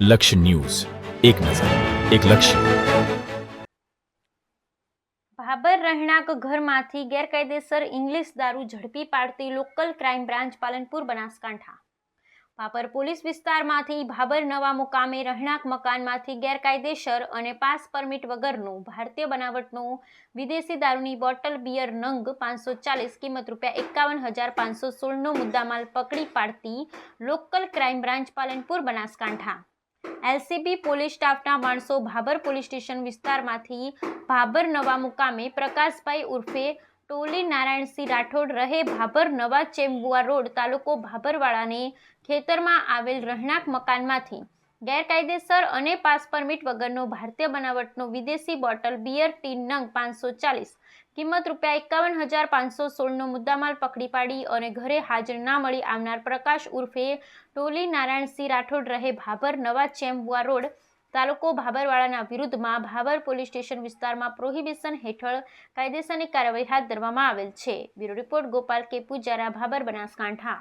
લક્ષ્ય ન્યૂઝ. એક નજર, એક લક્ષ્ય. ભાબર રહેણાંક ઘરમાંથી ગેરકાયદેસર ઇંગ્લિશ દારૂ ઝડપી પાડતી local crime branch Palanpur Banaskantha. Bhabhar police વિસ્તારમાંથી ભાબર નવા મુકામે રહેણાંક મકાનમાંથી ગેરકાયદેસર અને પાસ પરમિટ વગરનું ભારતીય બનાવટનું વિદેશી દારૂની બોટલ બિયર નંગ પાંચસો ચાલીસ કિંમત રૂપિયા એકાવન હજાર પાંચસો સોળનો મુદ્દામાલ પકડી પાડતી local crime branch Palanpur Banaskantha. LCB police સ્ટાફના માણસો ભાબર પોલીસ સ્ટેશન વિસ્તારમાંથી ભાબર નવા મુકામે પ્રકાશભાઈ ઉર્ફે ટોલી નારાયણસિંહ રાઠોડ રહે ભાભર નવા ચેમ્બુઆ રોડ તાલુકો ભાભરવાડાને ખેતરમાં આવેલ રહેણાંક મકાનમાંથી. ગેરકાયદેસર અને પાસ પરમિટ વગરનો ભારતીય બનાવટનો વિદેશી બોટલ બિયર, ટીન, નંગ પાંચસો ચાલીસ. કિંમત રૂપિયા એકાવન હજાર પાંચસો સોળનો મુદ્દામાલ પકડી પાડી અને ઘરે હાજર ના મળી આવનાર પ્રકાશ ઉર્ફે ટોલી નારાયણસિંહ રાઠોડ રહે ભાભર નવા ચેમ્બુઆ રોડ. તાલુકો ભાબરવાળાના વિરુદ્ધમાં ભાભર પોલીસ સ્ટેશન વિસ્તારમાં પ્રોહિબિશન હેઠળ કાયદેસરની કાર્યવાહી હાથ ધરવામાં આવેલ છે. બ્યુરો રિપોર્ટ ગોપાલ કે. પૂજારા ભાબર બનાસકાંઠા.